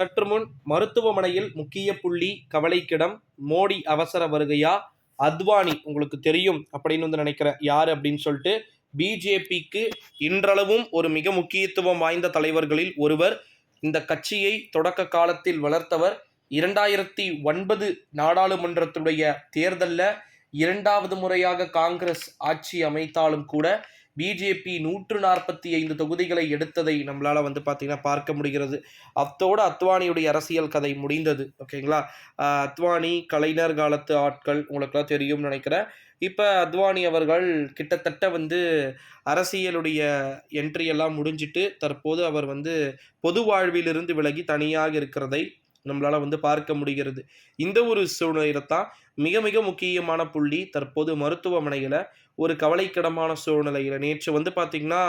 சற்று முன் மருத்துவமனையில் முக்கிய புள்ளி கவலைக்கிடம் மோடி அவசர வருகையா? அத்வானி உங்களுக்கு தெரியும் அப்படின்னு வந்து நினைக்கிறேன். யார் அப்படின்னு சொல்லிட்டு பிஜேபிக்கு இன்றளவும் ஒரு மிக முக்கியத்துவம் வாய்ந்த தலைவர்களில் ஒருவர் இந்த கட்சியை தொடக்க காலத்தில் வளர்த்தவர் இரண்டாயிரத்தி ஒன்பது நாடாளுமன்றத்துடைய தேர்தலில் இரண்டாவது முறையாக காங்கிரஸ் ஆட்சி அமைத்தாலும் கூட பிஜேபி நூற்று நாற்பத்தி ஐந்து தொகுதிகளை எடுத்ததை நம்மளால் வந்து பார்த்திங்கன்னா பார்க்க முடிகிறது. அத்தோடு அத்வானியுடைய அரசியல் கதை முடிந்தது. ஓகேங்களா? அத்வானி கலைஞர் காலத்து ஆட்கள் உங்களுக்குலாம் தெரியும்னு நினைக்கிறேன். இப்போ அத்வானி அவர்கள் கிட்டத்தட்ட வந்து அரசியலுடைய என்ட்ரி எல்லாம் முடிஞ்சிட்டு தற்போது அவர் வந்து பொது வாழ்விலிருந்து விலகி தனியாக இருக்கிறதை நம்மளால் வந்து பார்க்க முடிகிறது. இந்த ஒரு சூழ்நிலையில தான் மிக மிக முக்கியமான புள்ளி தற்போது மருத்துவமனையில் ஒரு கவலைக்கிடமான சூழ்நிலையில். நேற்று வந்து பார்த்திங்கன்னா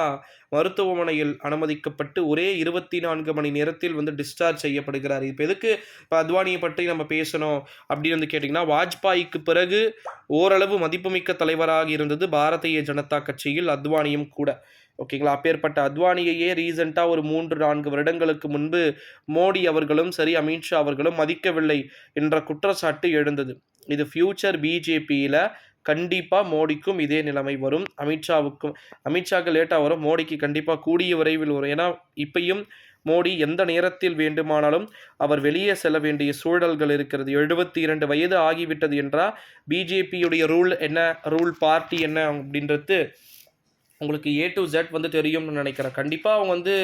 மருத்துவமனையில் அனுமதிக்கப்பட்டு ஒரே இருபத்தி நான்கு மணி நேரத்தில் வந்து டிஸ்சார்ஜ் செய்யப்படுகிறார். இப்போ எதுக்கு இப்போ அத்வானியை பற்றி நம்ம பேசணும் அப்படின்னு வந்து கேட்டிங்கன்னா வாஜ்பாய்க்கு பிறகு ஓரளவு மதிப்புமிக்க தலைவராக இருந்தது பாரதிய ஜனதா கட்சியில் அத்வானியும் கூட. ஓகேங்களா? அப்பேற்பட்ட அத்வானியையே ரீசெண்டாக ஒரு மூன்று நான்கு வருடங்களுக்கு முன்பு மோடி அவர்களும் சரி அமித்ஷா அவர்களும் மதிக்கவில்லை என்ற குற்றச்சாட்டு எழுந்தது. இது ஃப்யூச்சர் பிஜேபியில் கண்டிப்பாக மோடிக்கும் இதே நிலைமை வரும். அமித்ஷாவுக்கும் அமித்ஷாக்கு லேட்டாக வரும். மோடிக்கு கண்டிப்பாக கூடிய விரைவில் வரும். ஏன்னா இப்பையும் மோடி எந்த நேரத்தில் வேண்டுமானாலும் அவர் வெளியே செல்ல வேண்டிய சூழல்கள் இருக்கிறது. எழுபத்தி இரண்டு வயது ஆகிவிட்டது என்றால் பிஜேபியுடைய ரூல் என்ன? ரூல் பார்ட்டி என்ன அப்படின்றது உங்களுக்கு ஏ டு ஜெட் வந்து தெரியும்னு நினைக்கிறேன். கண்டிப்பாக அவங்க வந்து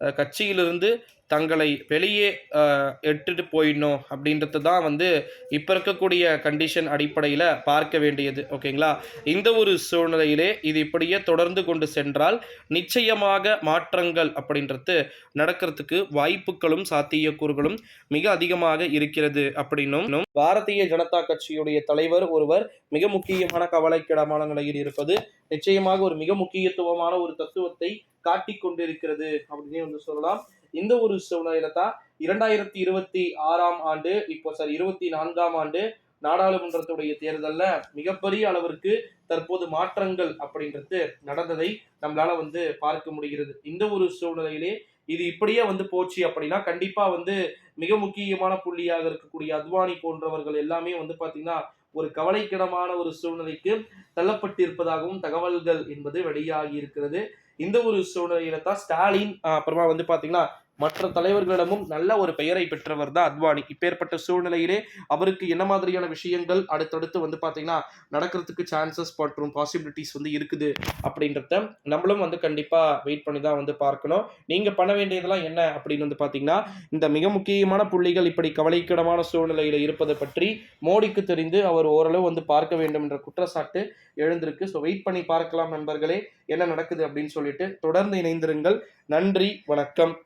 கட்சியிலிருந்து தங்களை வெளியே அஹ், எடுத்துட்டு போயிடணும் அப்படின்றது தான் வந்து இப்போ இருக்கக்கூடிய கண்டிஷன் அடிப்படையில் பார்க்க வேண்டியது. ஓகேங்களா? இந்த ஒரு சூழ்நிலையிலே இது இப்படியே தொடர்ந்து கொண்டு சென்றால் நிச்சயமாக மாற்றங்கள் அப்படின்றது நடக்கிறதுக்கு வாய்ப்புகளும் சாத்தியக்கூறுகளும் மிக அதிகமாக இருக்கிறது அப்படின்னும் பாரதிய ஜனதா கட்சியுடைய தலைவர் ஒருவர் மிக முக்கியமான கவலைக்கிடமான நிலையில் இருப்பது நிச்சயமாக ஒரு மிக முக்கியத்துவமான ஒரு தத்துவத்தை காட்டிக் கொண்டிருக்கிறது அப்படின்னு வந்து சொல்லலாம். இந்த ஒரு சூழ்நிலையில தான் இரண்டாயிரத்தி இருபத்தி ஆறாம் ஆண்டு இப்போ சார் இருபத்தி நான்காம் ஆண்டு நாடாளுமன்றத்துடைய தேர்தலில் மிகப்பெரிய அளவிற்கு தற்போது மாற்றங்கள் அப்படின்றது நடந்ததை நம்மளால வந்து பார்க்க முடிகிறது. இந்த ஒரு சூழ்நிலையிலே இது இப்படியே வந்து போச்சு அப்படின்னா கண்டிப்பா வந்து மிக முக்கியமான புள்ளியாக இருக்கக்கூடிய அத்வானி போன்றவர்கள் எல்லாமே வந்து பாத்தீங்கன்னா ஒரு கவலைக்கிடமான ஒரு சூழ்நிலைக்கு தள்ளப்பட்டிருப்பதாகவும் தகவல்கள் என்பது வெளியாகி இருக்கிறது. இந்த ஒரு சூழ்நிலையில தான் ஸ்டாலின் அப்புறமா வந்து பாத்தீங்கன்னா மற்ற தலைவர்களிடமும் நல்ல ஒரு பெயரை பெற்றவர் தான் அத்வானி. இப்பேற்பட்ட சூழ்நிலையிலே அவருக்கு என்ன மாதிரியான விஷயங்கள் அடுத்தடுத்து வந்து பார்த்தீங்கன்னா நடக்கிறதுக்கு சான்சஸ் மற்றும் பாசிபிலிட்டிஸ் வந்து இருக்குது அப்படின்றத நம்மளும் வந்து கண்டிப்பாக வெயிட் பண்ணி தான் வந்து பார்க்கணும். நீங்கள் பண்ண வேண்டியதெல்லாம் என்ன அப்படின்னு வந்து பார்த்தீங்கன்னா இந்த மிக முக்கியமான புள்ளிகள் இப்படி கவலைக்கிடமான சூழ்நிலையில் இருப்பதை பற்றி மோடிக்கு தெரிந்து அவர் ஓரளவு வந்து பார்க்க வேண்டும் என்ற குற்றச்சாட்டு எழுந்திருக்கு. ஸோ வெயிட் பண்ணி பார்க்கலாம் நண்பர்களே என்ன நடக்குது அப்படின்னு சொல்லிட்டு தொடர்ந்து இணைந்திருங்கள். நன்றி வணக்கம்.